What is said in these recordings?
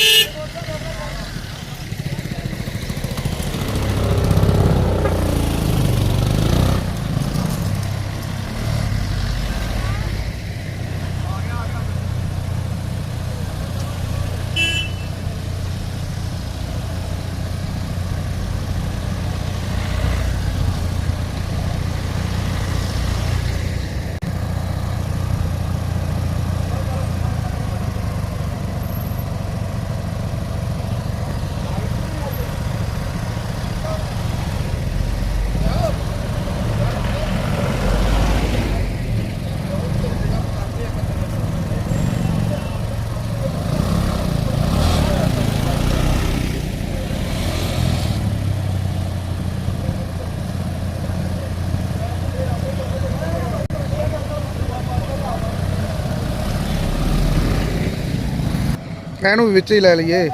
beep. ਇਹਨੂੰ ਵਿੱਚ ਹੀ ਲੈ ਲਈਏ।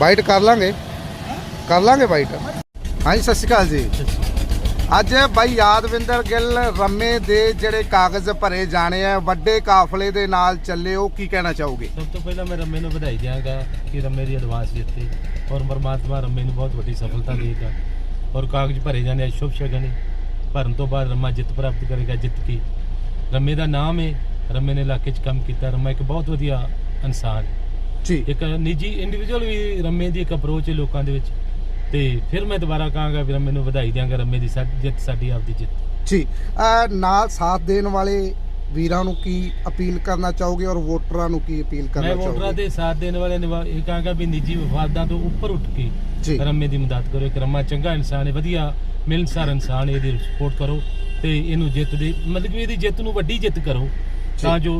ਬਾਈਟ ਕਰ ਲਾਂਗੇ। ਕਰ ਲਾਂਗੇ ਬਾਈਟ। ਹਾਂਜੀ, ਸਤਿ ਸ਼੍ਰੀ ਅਕਾਲ ਜੀ। ਅੱਜ ਬਾਈ ਯਾਦਵਿੰਦਰ ਗਿੱਲ ਰੰਮੇ ਦੇ ਜਿਹੜੇ ਕਾਗਜ਼ ਭਰੇ ਜਾਣੇ ਆ, ਵੱਡੇ ਕਾਫਲੇ ਦੇ ਨਾਲ ਚੱਲੇ, ਉਹ ਕੀ ਕਹਿਣਾ ਚਾਹੋਗੇ? ਸਭ ਤੋਂ ਪਹਿਲਾਂ ਮੈਂ ਰੰਮੇ ਨੂੰ ਵਧਾਈ ਦਿਆਂਗਾ ਕਿ ਰੰਮੇ ਦੀ ਐਡਵਾਂਸ ਜਿੱਤੀ ਔਰ ਪਰਮਾਤਮਾ ਰੰਮੇ ਨੂੰ ਬਹੁਤ ਵੱਡੀ ਸਫਲਤਾ ਦੇਗਾ। ਔਰ ਕਾਗਜ਼ ਭਰੇ ਜਾਣੇ ਆ, ਸ਼ੁਭ ਸ਼ਗਨ। ਭਰਨ ਤੋਂ ਬਾਅਦ ਰੰਮਾ ਜਿੱਤ ਪ੍ਰਾਪਤ ਕਰੇਗਾ, ਜਿੱਤ ਕੀ। ਰੰਮੇ ਦਾ ਨਾਮ ਹੈ ਰੰਮੇ ਨੇ ਇਲਾਕੇ 'ਚ ਕੰਮ ਕੀਤਾ ਰੰਮਾ ਇੱਕ ਬਹੁਤ ਵਧੀਆ ਇਨਸਾਨ ਹੈ ਜੀ। ਇੱਕ ਨਿੱਜੀ ਇੰਡੀਵਿਜੂਅਲ ਵੀ ਰੰਮੇ ਦੀ ਇੱਕ ਅਪਰੋਚ ਹੈ ਲੋਕਾਂ ਦੇ ਵਿੱਚ। ਤੇ ਫਿਰ ਮੈਂ ਦੁਬਾਰਾ ਕਹਾਂਗਾ ਵੀ ਰੰਮੇ ਨੂੰ ਵਧਾਈ ਦਿਆਂਗਾ ਰੰਮੇ ਦੀ ਸਾ- ਜਿੱਤ ਸਾਡੀ ਆਪਦੀ ਜਿੱਤ। ਜੀ ਨਾਲ ਸਾਥ ਦੇਣ ਵਾਲੇ ਵੀਰਾਂ ਨੂੰ ਕੀ ਅਪੀਲ ਕਰਨਾ ਚਾਹੋਗੇ ਔਰ ਵੋਟਰਾਂ ਨੂੰ ਕੀ ਅਪੀਲ ਕਰਨਾ ਮੈਂ ਵੋਟਰਾਂ ਚਾਹੋਗੇ ਦੇ ਸਾਥ ਦੇਣ ਵਾਲੇ ਇਹ ਕਹਾਂਗਾ ਵੀ ਨਿੱਜੀ ਵਿਵਾਦਾਂ ਤੋਂ ਉੱਪਰ ਉੱਠ ਕੇ ਰੰਮੇ ਦੀ ਮਦਦ ਕਰੋ। ਇੱਕ ਰੰਮਾ ਚੰਗਾ ਇਨਸਾਨ ਹੈ ਵਧੀਆ ਮਿਲਨਸਾਰ ਇਨਸਾਨ ਹੈ ਇਹਦੀ ਸਪੋਰਟ ਕਰੋ। ਤੇ ਇਹਨੂੰ ਜਿੱਤ ਦੇ ਮਤਲਬ ਕਿ ਇਹਦੀ ਜਿੱਤ ਨੂੰ ਵੱਡੀ ਜਿੱਤ ਕਰੋ। ਤਾਂ ਜੋ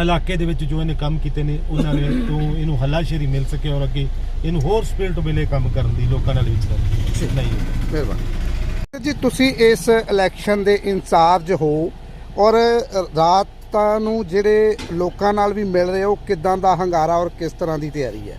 ਇਲਾਕੇ ਦੇ ਵਿੱਚ ਜੋ ਇਹਨੇ ਕੰਮ ਕੀਤੇ ਨੇ ਉਹਨਾਂ ਨੇ ਤੋਂ ਇਹਨੂੰ ਹੱਲਾਸ਼ੇਰੀ ਮਿਲ ਸਕੇ ਔਰ ਅੱਗੇ ਇਹਨੂੰ ਹੋਰ ਸਪਿਰਿਟ ਮਿਲੇ ਕੰਮ ਕਰਨ ਦੀ ਲੋਕਾਂ ਨਾਲ ਵਿਚਰਨ ਨਹੀਂ। ਮਿਹਰਬਾਨੀ। ਜੀ ਤੁਸੀਂ ਇਸ ਇਲੈਕਸ਼ਨ ਦੇ ਇੰਚਾਰਜ ਹੋ ਔਰ ਰਾਤਾਂ ਨੂੰ ਜਿਹੜੇ ਲੋਕਾਂ ਨਾਲ ਵੀ ਮਿਲ ਰਹੇ ਹੋ ਕਿਦਾਂ ਦਾ ਹੰਗਾਰਾ ਔਰ ਕਿਸ ਤਰ੍ਹਾਂ ਦੀ ਤਿਆਰੀ ਹੈ?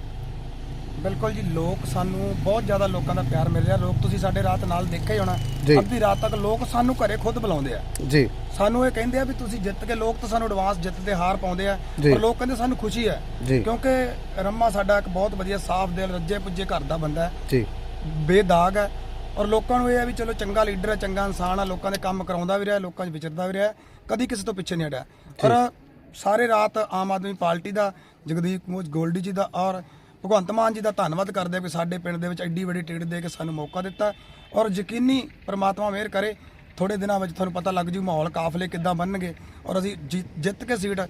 ਬਿਲਕੁਲ ਜੀ ਲੋਕ ਸਾਨੂੰ ਬਹੁਤ ਜ਼ਿਆਦਾ ਲੋਕਾਂ ਦਾ ਪਿਆਰ ਮਿਲ ਰਿਹਾ। ਲੋਕ ਤੁਸੀਂ ਸਾਡੇ ਰਾਤ ਨਾਲ ਦੇਖਿਆ ਹੀ ਹੋਣਾ। ਜੀ। ਅੱਧੀ ਰਾਤ ਤੱਕ ਲੋਕ ਸਾਨੂੰ ਘਰੇ ਖੁਦ ਬੁਲਾਉਂਦੇ ਆ। ਜੀ। ਸਾਨੂੰ ਇਹ ਕਹਿੰਦੇ ਆ ਵੀ ਤੁਸੀਂ ਜਿੱਤ ਕੇ ਲੋਕ ਤਾਂ ਸਾਨੂੰ ਐਡਵਾਂਸ ਜਿੱਤ ਦੇ ਹਾਰ ਪਾਉਂਦੇ ਆ ਜੀ। ਪਰ ਲੋਕ ਕਹਿੰਦੇ ਸਾਨੂੰ ਖੁਸ਼ੀ ਹੈ। ਜੀ। ਕਿਉਂਕਿ ਰੰਮਾ ਸਾਡਾ ਇੱਕ ਬਹੁਤ ਵਧੀਆ ਸਾਫ਼ ਦਿਲ ਰੱਜੇ ਪੁੱਜੇ ਘਰ ਦਾ ਬੰਦਾ ਹੈ। ਜੀ। ਬੇਦਾਗ ਹੈ। ਔਰ ਲੋਕਾਂ ਨੂੰ ਇਹ ਹੈ ਵੀ ਚਲੋ ਚੰਗਾ ਲੀਡਰ ਹੈ ਚੰਗਾ ਇਨਸਾਨ ਹੈ। ਲੋਕਾਂ ਦੇ ਕੰਮ ਕਰਾਉਂਦਾ ਵੀ ਰਿਹਾ ਲੋਕਾਂ 'ਚ ਵਿਚਰਦਾ ਵੀ ਰਿਹਾ। ਕਦੀ ਕਿਸੇ ਤੋਂ ਪਿੱਛੇ ਨਹੀਂ ਹਟਿਆ। ਔਰ ਸਾਰੇ ਰਾਤ ਆਮ ਆਦਮੀ ਪਾਰਟੀ ਦਾ ਜਗਦੀਪ ਮੋਜ ਗੋਲਡੀ ਜੀ ਦਾ ਔਰ ਭਗਵੰਤ ਮਾਨ ਜੀ ਦਾ ਧੰਨਵਾਦ ਕਰਦੇ ਆ ਕਿ ਸਾਡੇ ਪਿੰਡ ਦੇ ਵਿੱਚ ਐਡੀ ਵੱਡੀ ਟਿਕਟ ਦੇ ਕੇ ਸਾਨੂੰ ਮੌਕਾ ਦਿੱਤਾ ਔਰ ਯਕੀਨੀ ਪ੍ਰਮਾਤਮਾ ਮਿਹਰ ਕਰੇ ਥੋੜੇ ਦਿਨਾਂ ਵਿੱਚ ਤੁਹਾਨੂੰ ਪਤਾ ਲੱਗ ਜੂ ਮਾਹੌਲ ਕਾਫਲੇ ਕਿੱਦਾਂ ਬਣਨਗੇ ਔਰ ਅਸੀਂ ਜਿ- ਜਿੱਤ ਕੇ ਸੀਟ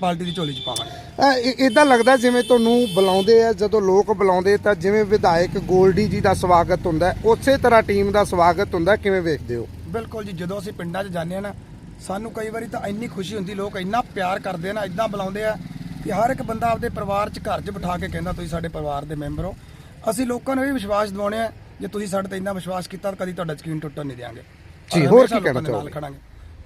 ਪਾਰਟੀ ਦੀ ਝੋਲੀ 'ਚ ਪਾਵਾਂਗੇ ਇਦਾਂ ਲੱਗਦਾ ਜਿਵੇਂ ਤੁਹਾਨੂੰ ਬੁਲਾਉਂਦੇ ਆ ਜਦੋਂ ਲੋਕ ਬੁਲਾਉਂਦੇ ਤਾਂ ਜਿਵੇਂ ਵਿਧਾਇਕ ਗੋਲਡੀ ਜੀ ਦਾ ਸਵਾਗਤ ਹੁੰਦਾ ਹੈ, ਉਸੇ ਤਰ੍ਹਾਂ ਟੀਮ ਦਾ ਸਵਾਗਤ ਹੁੰਦਾ ਹੈ। ਕਿਵੇਂ ਵੇਖਦੇ ਹੋ ਬਿਲਕੁਲ ਜੀ ਜਦੋਂ ਅਸੀਂ ਪਿੰਡਾਂ 'ਚ ਜਾਂਦੇ ਆ ਨਾ ਸਾਨੂੰ ਕਈ ਵਾਰੀ ਤਾਂ ਇੰਨੀ ਖੁਸ਼ੀ ਹੁੰਦੀ ਲੋਕ ਇੰਨਾ ਪਿਆਰ ਕਰਦੇ ਆ ਨਾ ਇਦਾਂ ਬੁਲਾਉਂਦੇ ਆ ਕਿ ਹਰ ਇੱਕ ਬੰਦਾ ਆਪਦੇ ਪਰਿਵਾਰ 'ਚ ਘਰ 'ਚ ਬਿਠਾ ਕੇ ਕਹਿੰਦਾ ਤੁਸੀਂ ਸਾਡੇ ਪਰਿਵਾਰ ਦੇ ਮੈਂਬਰ ਹੋ। ਅਸੀਂ ਲੋਕਾਂ ਨੂੰ ਇਹ ਵੀ ਵਿਸ਼ਵਾਸ ਦਿਵਾਉਣੇ ਆ ਜੇ ਤੁਸੀਂ ਸਾਡੇ ਤੇ ਇੰਨਾ ਵਿਸ਼ਵਾਸ ਕੀਤਾ ਤਾਂ ਕਦੀ ਤੁਹਾਡਾ ਯਕੀਨ ਟੁੱਟਣ ਨਹੀਂ ਦਿਆਂਗੇ। ਜੀ, ਹੋਰ ਕੀ ਕਹਿਣਾ ਚਾਹੋਗੇ?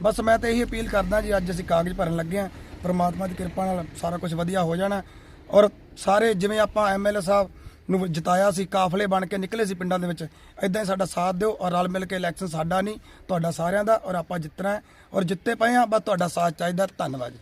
ਬਸ ਮੈਂ ਤਾਂ ਇਹੀ ਅਪੀਲ ਕਰਦਾ ਜੀ ਅੱਜ ਅਸੀਂ ਕਾਗਜ਼ ਭਰਨ ਲੱਗੇ ਆ ਪ੍ਰਮਾਤਮਾ ਦੀ ਕਿਰਪਾ ਨਾਲ ਸਾਰਾ ਕੁਝ ਵਧੀਆ ਹੋ ਜਾਣਾ। ਔਰ ਸਾਰੇ ਜਿਵੇਂ ਆਪਾਂ ਐਮਐਲਏ ਸਾਹਿਬ ਨੂੰ ਜਿਤਾਇਆ ਸੀ ਕਾਫਲੇ ਬਣ ਕੇ ਨਿਕਲੇ ਸੀ ਪਿੰਡਾਂ ਦੇ ਵਿੱਚ ਇਦਾਂ ਹੀ ਸਾਡਾ ਸਾਥ ਦਿਓ ਔਰ ਰਲ ਮਿਲ ਕੇ ਇਲੈਕਸ਼ਨ ਸਾਡਾ ਨਹੀਂ ਤੁਹਾਡਾ ਸਾਰਿਆਂ ਦਾ ਔਰ ਆਪਾਂ ਜਿੱਤਣਾ ਔਰ ਜਿੱਤੇ ਪਏ ਆ ਬਸ ਤੁਹਾਡਾ ਸਾਥ ਚਾਹੀਦਾ ਧੰਨਵਾਦ